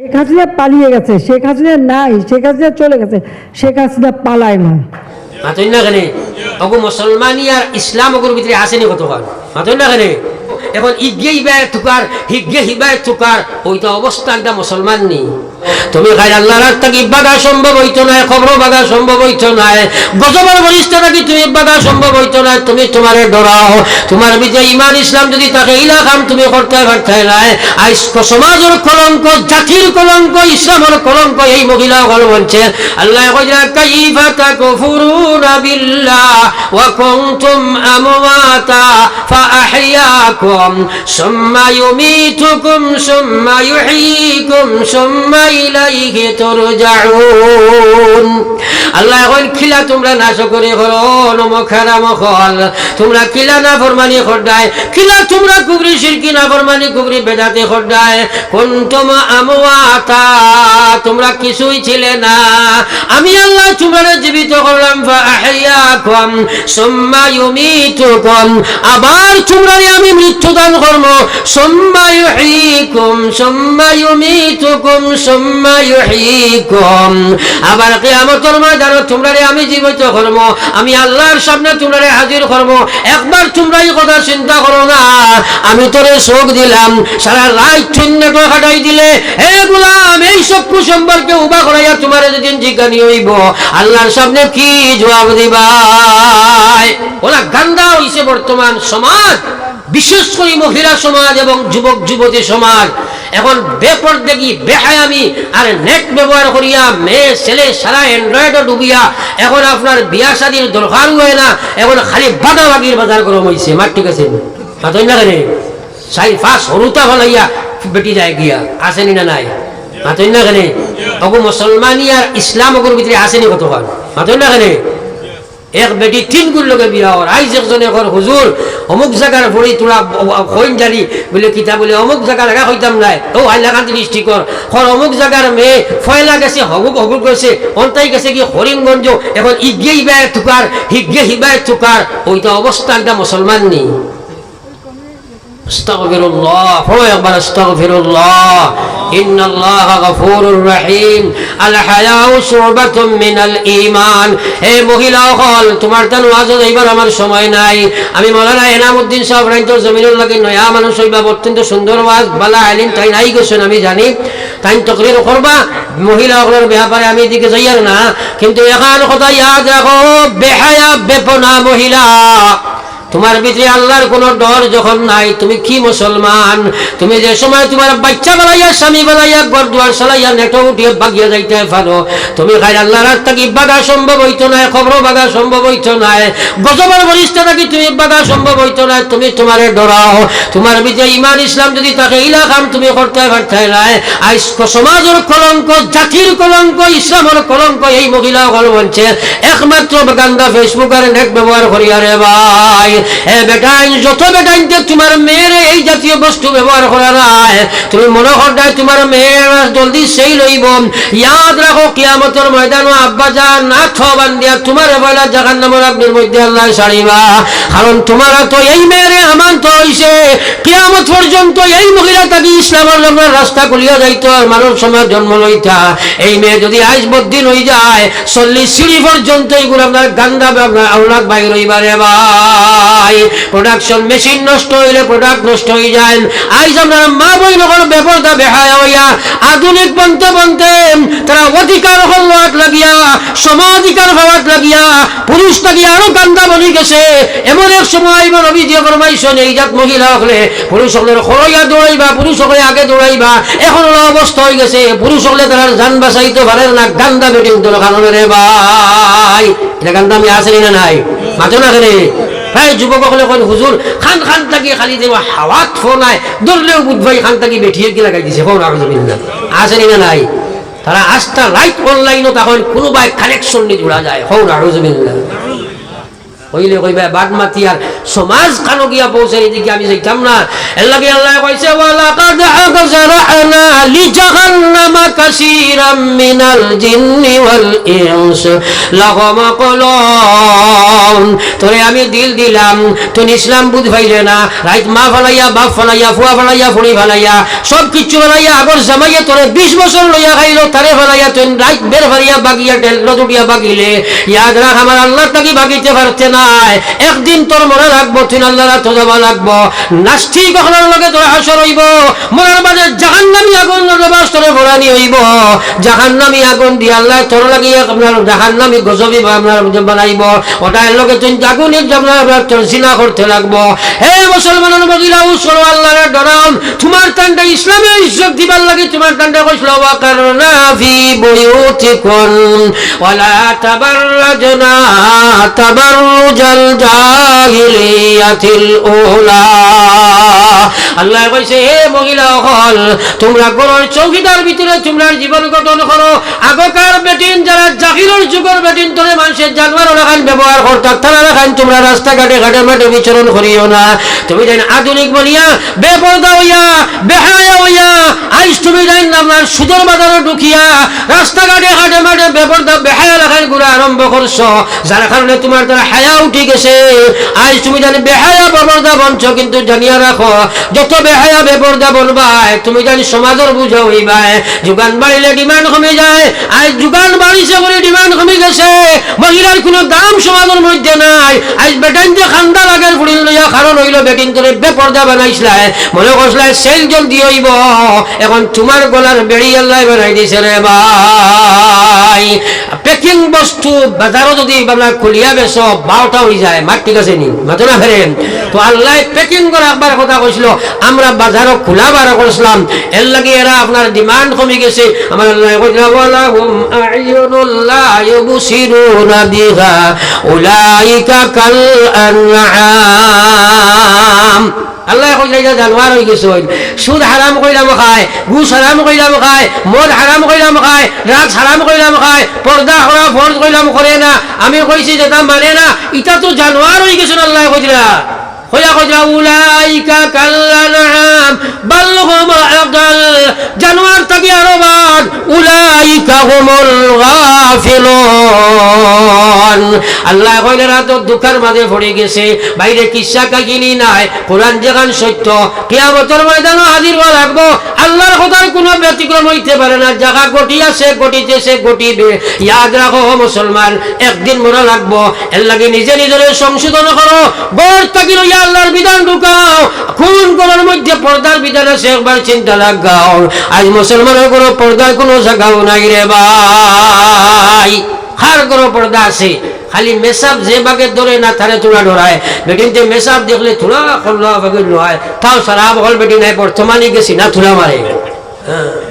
শেখ হাসিনা পালিয়ে গেছে, শেখ হাসিনা নাই, শেখ হাসিনা চলে গেছে, শেখ হাসিনা পালায় না। মাতই না কেনে? অগু মুসলমানি আর ইসলাম অগুর ভিতরে আসেনি কতক্ষণ মাতই না কেনে? এখন ইগে ইবায় থুকার হিগে হিবায় থুকার, ওইটা অবস্থা একটা মুসলমান নি তুমি খাই আল্লাহ রাস্তা কি বাধা সম্ভব হইতো না, খবর বাধা সম্ভব হইতো না গজবের বরিষ্ঠ নাকি তুমি বাধা সম্ভব হইতো না, তুমি তোমারে ডরাও, তোমার বিজয় ইমান ইসলাম যদি তাকে ইলাকাম তুমি করতে পারতে নাই আজ সমাজের কলঙ্ক, জাতির কলঙ্ক, ইসলামের কলঙ্ক, এই মহিলা হল বলছে আল্লাহ কইরা, কাইফা তাকফুরুনা বিল্লাহ, ওয়া কুনতুম আমওয়াতা, ফাআহইয়াকুম, সুম্মা ইউমীতুকুম, সুম্মা ইউহয়ীকুম সুম্মা তুরজাউন। আল্লাহ কইন খিলা তোমরা নাশ করে করো নমখারা মখল। তোমরা না ফরমানি তোমরা কুবরি না ফরমানি কুবরি বেদাতে আমওয়াতা, তোমরা কিছুই ছিলে না। আমি আল্লাহ তোমরা জীবিত করলাম, ফাআহইয়াকুম সুম্মা ইউমীতুকুম। আবার তোমরা আমি মৃত্যু দান করব, সুম্মা ইউহয়ীকুম সুম্মা ইউমীতুকুম আবার আমি জীবিত করব, আমি আল্লাহর সামনে তোমরা হাজির করব। একবার তোমরা কথা চিন্তা করো না। আমি তোরে শোক দিলাম, সারা রাত শূন্য হাঁটাই দিলে, হে এই সব কুসম্পর্কে উবা করাইয়া তোমার যেদিন জিজ্ঞানি হইব, আল্লাহর সামনে কি জবাব দিবাই ওরা গান্দা হইছে বর্তমান সমাজ, বিশেষ করে মহিলা সমাজ এবং যুবক যুবতী সমাজ। এখন বেপর দেখি বেহায়ামি আর নেট ব্যবহার করিয়া মেয়ে, ছেলে, সারা অ্যান্ড্রয়েডও ডুবিয়া এখন আপনার বিয়া শাদির দরকার হয় না, এখন খালি বাদাবাগির বাজার গরম হয়েছে মার ঠিক আছে? মাতই বেটি যায় গিয়া, আসেনি না নাই? মাতই না কেন অগু মুসলমানি আর ইসলাম অগুর ভিতরে আসেনি না কেন এক বেটি তিন গুণ লোকে বিয়া হর আইজ একজনে কর হুজুর অমুক জায়গার ভরি তোরা হইন জানি বলে কিতা বলে, অমুক জায়গা লাগা হইতাম নাই। ও হাইলাকান্তি দৃষ্টি কর হর অমুক জায়গার মেয়ে ফয়লা গেছে, হগুক হগুক গেছে, অন্তাই গেছে কি হরিণগঞ্জ এখন ইগে ইবায় থুকার হিগে হিবায় থুকার ওইটা অবস্থা একটা মুসলমান নেই استغفر الله هو يقبل استغفر الله إن الله غفور رحيم الحياء شعبة من الإيمان হে মহিলা হল তোমার তান ওয়াজ এইবার আমার সময় নাই আমি মৌলানা এনামুদ্দিন সাহেব রাইতো জমিনুল লাগে নয়া মানুষ হইবা অত্যন্ত সুন্দর ওয়াজ বালা আইলিন তাই নাই গেছেন আমি জানি তাই তকরির করবা মহিলা হলের ব্যাপারে আমি এদিকে যাইয়ার না কিন্তু এখন কথা ইয়াদ রাখো বেহায়া বেপনা মহিলা তোমার ভিতরে আল্লাহর কোন ডর যখন নাই, তুমি কি মুসলমান? তুমি যে সময় তোমার বাচ্চা বেলাইয়া স্বামী বেলাইয়া ঘর দুয়ার সালাইয়া, নেটো উঠিয়ে বাগিয়ে যাইতে পারো। তুমি খাই আল্লাহ রাস্তা কি বাগা সম্ভব হইতো না খবর বাগা সম্ভব হইতো না গজবের বরিষ্ঠ নাকি তুমি বাগা সম্ভব হইতো না তুমি তোমারে ডরাও। তোমার ভিতরে ইমান, ইসলাম যদি তাকে ইলাকাম তুমি করতে পারতে নাই। আজ সমাজের কলঙ্ক, জাতির কলঙ্ক, ইসলামের কলঙ্ক এই মহিলা হল বলছে, একমাত্র গান্দা ফেসবুক আর নেট ব্যবহার করিয়া রে ভাই। যত তোমার মেয়ের এই জাতীয় বস্তু ব্যবহার করা নাই তুমি মনে তোমার মেয়ের জলদি সেই লইব ইয়াদ রাখো ময়দান আব্বা যা না থবান দিয়া তোমার নামের আগ্নির মধ্যে আল্লাহ কারণ তোমার তো এই মেয়ের আমান তো হইছে, কিয়ামত পর্যন্ত এই মহিলা তাকে ইসলামের লোকের রাস্তা খুলিয়া যাইতো আর মানব সমাজ জন্ম লইতা। এই মেয়ে যদি আজ বদিন হয়ে যায়, চল্লিশ সিঁড়ি পর্যন্ত এইগুলো আপনার গান্দা আপনার আউলাক বাইর হইবারে ভাই প্রোডাকশন মেশিন নষ্ট হইলে প্রোডাক্ট নষ্ট হয়ে যায়। আজ আপনার মা বই নগর ব্যাপারটা বেহায়া হইয়া আধুনিক বনতে বনতে তারা অধিকার হওয়াত লাগিয়া, সমাধিকার হওয়াত লাগিয়া, পুরুষ লাগিয়া আরও গান্দা বনি গেছে। এমন এক সময় এবার অভিযোগ ফরমাইছেন এই জাত মহিলা হলে পুরুষ হলে খরইয়া দৌড়াইবা, পুরুষ হলে আগে দৌড়াইবা, এখন হলো অবস্থা হয়ে গেছে। পুরুষ হলে তারা যান বাঁচাইতে পারে না, গান্দা বেটিং তোর কারণে রে ভাই। এটা গান্দা আমি আসেনি না নাই? মাঝে না হ্যাঁ, ভাই যুবকসকলে কয় হুজুর, খান খান থাকি খালি দেব হাওয়াত ফোনায় দৌড়লেও বুধ ভাই খান থাকি বেঠিয়ে কি লাগাই দিছে? কোন আহমদুলিল্লাহ জমিন না নাই। তারা আস্থা লাইট অনলাইনও তখন কোনো বাই কানেকশন জোড়া যায়। হৌ আহমদুলিল্লাহ কইলে কইবে বাদ মাতি আর সমাজ কানো গিয়া পৌঁছে এদিকে আমি যাইতাম না। এল্লাগে আল্লাহ কইছে, ওয়ালাকাদ আগজারানা লি জাহান্নামা কাসীরাম মিনাল জিন্নি ওয়াল ইনস। লাগামা কলা তোরে আমি দিল দিলাম। তুই ইসলাম না। রাইত মা ফলাইয়া, বাপ ফলাইয়া, ফুয়া ফলাইয়া, ফুড়ি ফলাইয়া সব ফলাইয়া, আগর জামাইয়া তোরে বিশ বছর লইয়া খাইলো, তারে ফলাইয়া তুই রাইত বের বাগিয়া বাগিলে। ইয়াদ রাখ, আমার আল্লাহ বাগিতে পারতে নাই। একদিন তোর মনে রাখব, তুই আল্লাহ লাগবো। নাস্তিক হলার লগে তোর হাসর হইব। মনের মাঝে জাহান্নামি আগুন বাস তোরে ভরানি হইব। জাহান্নামি আগুন দিয়ে আল্লাহ তোর লাগিয়ে আপনার জাহান্নামি গজবি আপনার বানাইব। ওটা এর লগে তুই আগুন আপনার আপনার তোর করতে লাগবো। হে মুসলমানের ডরাম ইজ্জত দিবার লাগে তোমার টান্ডা কইছিল ওয়াকারনা ফি বুয়ুতিকুম ওয়ালা তাবাররাজনা তাবাররুজাল জাহিলিয়াতিল উলা। আল্লাহ কইছে, হে মহিলা হল তোমরা ঘরের চৌকিদার ভিতরে তোমরা জীবন গঠন করো। আগকার বেটিন যারা জাহিরের যুগের বেটিন, তোরে মানুষের জানোয়ার রাখান ব্যবহার করতাম তারা রাখান তোমরা রাস্তাঘাটে, ঘাটে মাঠে বিচরণ করিও না। তুমি জান আধুনিক বলিয়া, বেপর্দা হইয়া, বেহায়া হইয়া আইস তুমি জান আপনার সুদর বাজারে ঢুকিয়া রাস্তাঘাটে ঘাটে মাঠে বেপর্দা বেহায়া রাখান গুড়া আরম্ভ করছ। যার কারণে তোমার দ্বারা হায়া উঠে গেছে। আজ তুমি জানি বেহায়া বেপর্দা বনছ, কিন্তু জানিয়া রাখো, যত বেহায়া বেপর্দা বনবাই তুমি জানি সমাজের বুঝা হইবাই যোগান বাড়িলে ডিমান্ড কমে যায় আজ যোগান বাড়িছে বলে ডিমান্ড কমে গেছে। মহিলার কোনো দাম সমাজের মধ্যে নাই। আজ বেটাইন যে খান্দা লাগের ফুড়িল লইয়া কারণ হইল বেটিন করে বেপর্দা বানাইছিলাই মনে করছিলাই সেল জলদি হইব এখন তোমার গলার বেড়ি আল্লাহ বানাই দিছে রে ভাই। পেকিং বস্তু বাজারও যদি আপনার খুলিয়া বেশ বারোটা হয়ে যায় মার ঠিক আছে নি? মাতো না ফেরেন তো আল্লাহ পেকিং করে একবার কথা কইছিল আমরা বাজারও খোলা বারো করছিলাম এর লাগে এরা আপনার ডিমান্ড কমে গেছে। আমার আল্লাহ কইছিল ওয়ালাহুম আ'য়ুনুল্লাহ ইউবসিরুনা বিহা, উলাইকা কাল আনআম। আল্লাহ কইলে যে জানোয়ার হয়ে গেছে সুদ হারাম কইলাম খায় ঘুষ হারাম কইলাম খায় মদ হারাম কইলাম খায় ড্রাগস হারাম কইলাম খায় পর্দা করা ফরজ কইলাম করে না। আমি কইছি যে তা মানে না, ইটা তো জানোয়ার হয়ে গেছে আল্লাহ কইলা কইলা কইলা উলাইকা কাল্লানাম বাল হুম আদাল জানোয়ার থাকি আরও বাদ উলাইকা হুমুল গাফিলুন। আল্লাহ কইলে রাত দুঃখের মাঝে পড়ে গেছে। বাইরে কিসা কাহিনী নাই। কোরআন যেখান সত্য, কিয়ামতের ময়দানও হাজির হওয়া লাগবো। আল্লাহর কথার কোনো ব্যতিক্রম হইতে পারে না। জায়গা গটি আছে গটিতেছে গটিবে ইয়াদ রাখো মুসলমান, একদিন মনে লাগবো। এর লাগে নিজে নিজের সংশোধন করো। গড় থাকি লইয়া আল্লাহর বিধান ঢুকাও। কোন কোনের মধ্যে পর্দার বিধান আছে একবার চিন্তা লাগাও। আজ মুসলমানের কোনো পর্দার কোনো জায়গাও নাই রে ভাই। হার করো পর্দা আছে। খালি মেসাব যে ভাগে ধরে না, তারে তোরা ধরায়। বেটিনতে মেসাব দেখলে থোড়া খল্লা বাগে নয় তাও সারা বহল বেটি নাই বর্তমানে গেছি না থুলা মারে। হ্যাঁ।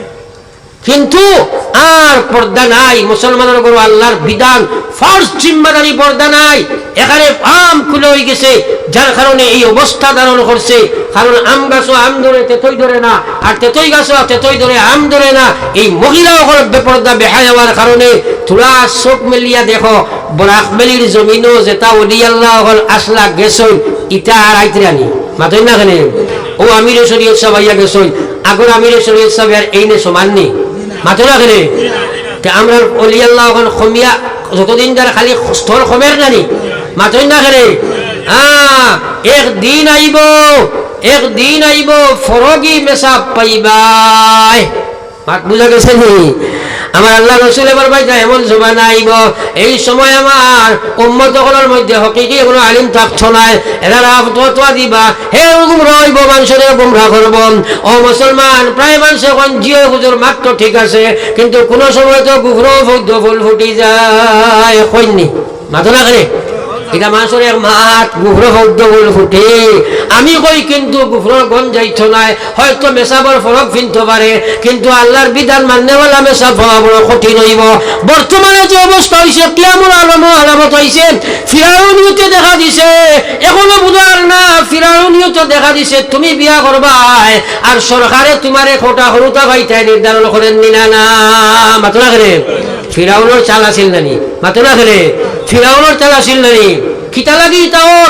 কিন্তু আর পর্দা নাই, মুসলমানের উপর আল্লাহর বিধান ফার্স্ট জিম্মাদারি পর্দা নাই। এখানে আম খুলে হয়ে গেছে, যার কারণে এই অবস্থা ধারণ করছে। কারণ আম গাছও আম ধরে, তেতই ধরে না। আর তেতই গাছও তেতই ধরে আম ধরে না। এই মহিলা হল বেপর্দা বেহাই হওয়ার কারণে তোরা চোখ মেলিয়া দেখো বরাকবেলির জমিনও যেটা অলি আল্লাহ আসলা গেছই, ইটা আর আইতে আনি। মাতই না খানে ও আমির শরীয়ত সাহেব আইয়া গেছই। আগর আমির শরীয়ত সাহেব এই নে সমান নেই। মাতো না তে আমরা অলি আল্লাহ খমিয়া যতদিন যারা খালি স্থল খমের জানি মাতই না হ্যাঁ একদিন আইব একদিন আইব, ফরগি মেসাব পাইবাই। মাত বুঝা গেছে নি? আমার আল্লাহ রসুল এবার ভাই এমন জমা নাইব এই সময় আমার উম্মত সকলের মধ্যে হকিকি কোনো আলিম থাকছ নাই। এরা ফতোয়া দিবা, হে রকম রইব, মানুষের গুমরা করব। ও মুসলমান, প্রায় মানুষ এখন জিও হুজুর মাত্র ঠিক আছে, কিন্তু কোনো সময় তো গুহরো ফুদ্ধ ফুল ফুটি যায় কইনি মাথা না এটা মানুষের মাত শব্দ ফুল ফুটে। আমি কই কিন্তু গুহর গন যাইছ নাই, হয়তো মেসাবর ফরক ফিনতে পারে কিন্তু আল্লাহর বিধান মান্যওয়ালা মেসাব হওয়া বড় কঠিন হইব। বর্তমানে যে অবস্থা হয়েছে কিয়ামুর আলম আলামত হয়েছে ফিরাউনিয়তে দেখা দিছে, এখনও বুঝার না ফিরাউনিয়তে দেখা দিছে, তুমি বিয়া করবাই আর সরকারে তোমারে খোটা হরুতা ভাইটাই নির্ধারণ করেন নিনা না মাতো না করে ফিরাউনের চাল আসিল নানি। মাতো না করে ফিরাউনের চাল আসিল নানি। খিতা লাগি তাওর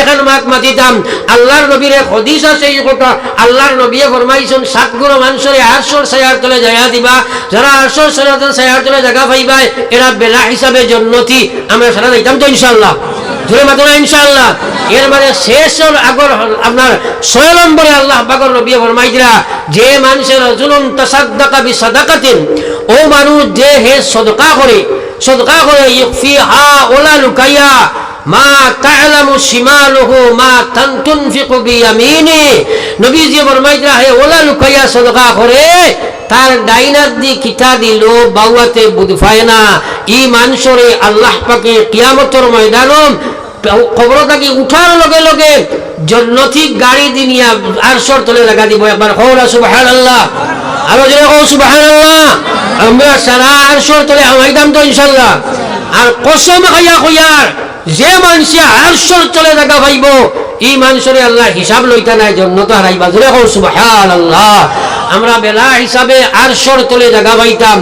এখান মাত মাতিতাম আল্লাহর নবীরে হদিস আছে এই কথা। আল্লাহর নবীয়ে ফরমাইছেন সাতগুলো মানুষের আটশোর সায়ার তলে জায়গা দিবা। যারা আটশোর সায়ার তলে জায়গা পাইবা এরা বেলা হিসাবে জন্নতি। আমরা সারা যাইতাম তো ইনশাল্লাহ জোরে মাত্র ইনশাআল্লাহ। এর মানে শেষ আগর আপনার ছয় নম্বরে আল্লাহ বাগর নবী ফরমাইজরা যে মানুষের জুলুম তাসাদ্দাকা বি সাদাকাতিন ও মানুষ যে হে সদকা করে সদকা করে ইকফি হা ওলা লুকাইয়া মা তা'লামু শিমালুহু মা তানতুনফিকু বিয়ামিনি। নবীজি ফরমাই দিলা হে ওলা লুকাইয়া সদকা করে, তার ডাইনার দি কিতা দিল, বাউয়াতে বুঝফায় না। ই মানুষরে আল্লাহ পাকে কিয়ামতর ময়দানম খবর থাকি উঠার লগে লগে জন্নতি গাড়ি দিনিয়া আর সর তলে লাগা দিব একবার। হৌরা সুবাহান আল্লাহ আরও জোরে হৌ সুবাহান আল্লাহ আমরা সারা আর সর তলে আমাইতাম তো ইনশাল্লাহ আর কসম খাইয়া কইয়ার যে মানুষে আর সর তলে জায়গা পাইব এই মানুষের আল্লাহ হিসাব লইতা নাই, জন্য তো হারাইবা। জোরে আল্লাহ আমরা বেলা হিসাবে আর সর তলে জায়গা পাইতাম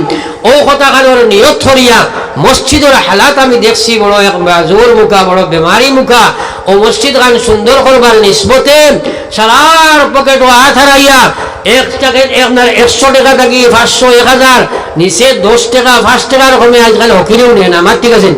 ও কথা কানোর নিয়ত থরিয়া মসজিদের হালাত আমি দেখছি, বড় এক জোর মুখা, বড় বেমারি মুখা। ও মসজিদ খান সুন্দর করবার নিসবতে সারার পকেট ও হাত হারাইয়া এক টাকা আপনার একশো টাকা থাকি, পাঁচশো, এক হাজার, নিচে দশ টাকা, পাঁচ টাকার কমে আজকাল হকিরেও নেয় না আমার ঠিক আছে?